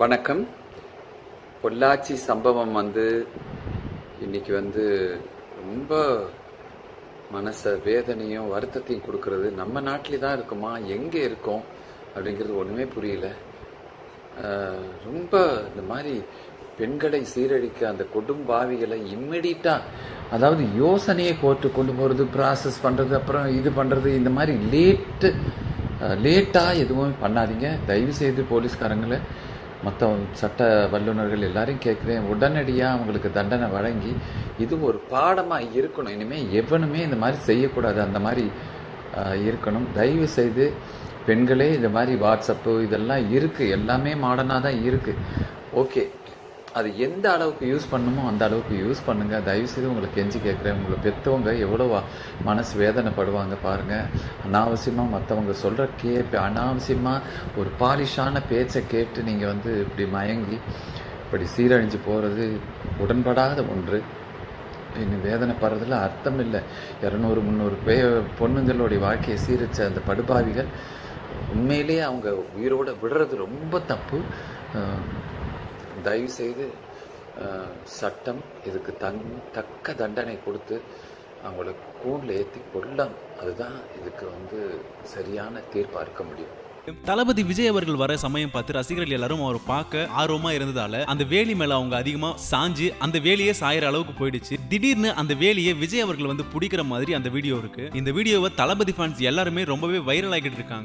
வணக்கம். பொள்ளாச்சி சம்பவம் வந்து இன்னைக்கு வந்து ரொம்ப மனசை வேதனையும் வருத்தத்தையும் கொடுக்கறது. நம்ம நாட்டிலே தான் இருக்குமா? எங்கே இருக்கோம்? அப்படிங்கிறது ஒன்றுமே புரியல. ரொம்ப இந்த மாதிரி பெண்களை சீரழிக்க அந்த கொடும்பாவிகளை இம்மிடியட்டாக அதாவது யோசனையை கோர்ட்டு கொண்டு போகிறது ப்ராசஸ் பண்ணுறது அப்புறம் இது பண்ணுறது இந்த மாதிரி லேட்டு லேட்டாக எதுவும் பண்ணாதீங்க. தயவு செய்து போலீஸ்காரங்களை மற்ற சட்ட வல்லுநர்கள் எல்லாரையும் கேட்குறேன். உடனடியாக அவங்களுக்கு தண்டனை வழங்கி இது ஒரு பாடமாக இருக்கணும். இனிமேல் எவனுமே இந்த மாதிரி செய்யக்கூடாது. அந்த மாதிரி இருக்கணும். தயவு செய்து பெண்களே இந்த மாதிரி வாட்ஸ்அப்பு இதெல்லாம் இருக்குது எல்லாமே மாடர்னாக தான் இருக்குது ஓகே. அது எந்த அளவுக்கு யூஸ் பண்ணுமோ அந்த அளவுக்கு யூஸ் பண்ணுங்கள் தயவுசெய்து உங்களை கெஞ்சி கேட்குறேன். உங்களை பெற்றவங்க எவ்வளோ மனசு வேதனைப்படுவாங்க பாருங்கள் அனாவசியமாக மற்றவங்க சொல்கிற கேட்பு அனாவசியமாக ஒரு பாலிஷான பேச்சை கேட்டு நீங்கள் வந்து இப்படி மயங்கி இப்படி சீரழிஞ்சு போகிறது உடன்படாத ஒன்று. இன்னும் வேதனைப்படுறதுல அர்த்தம் இல்லை. இரநூறு முந்நூறு பே பொண்ணுங்களுடைய வாழ்க்கையை சீரித்த அந்த படுபாவிகள் உண்மையிலேயே அவங்க உயிரோடு விடுறது ரொம்ப தப்பு. தயவுசெய்து சட்டம் இதுக்கு தன் தக்க தண்டனை கொடுத்து அவங்கள கூண்டில் ஏற்றி கொள்ளலாம் அதுதான் இதுக்கு வந்து சரியான தீர்ப்பாக இருக்க முடியும். தளபதி விஜய் அவர்கள் வர சமயம் பார்த்து ரசிகர்கள் எல்லாரும் அவர் பார்க்க ஆர்வமா இருந்ததால அந்த வேலி மேல அவங்க அதிகமா சாஞ்சு அந்த வேலியே சாயற அளவுக்கு போயிடுச்சு. திடீர்னு அந்த வேலியை விஜய் அவர்கள் வந்து பிடிக்கிற மாதிரி அந்த வீடியோ இருக்கு. இந்த வீடியோவை தளபதி ஃபேன்ஸ் எல்லாருமே ரொம்பவே வைரல் ஆகிட்டு இருக்காங்க.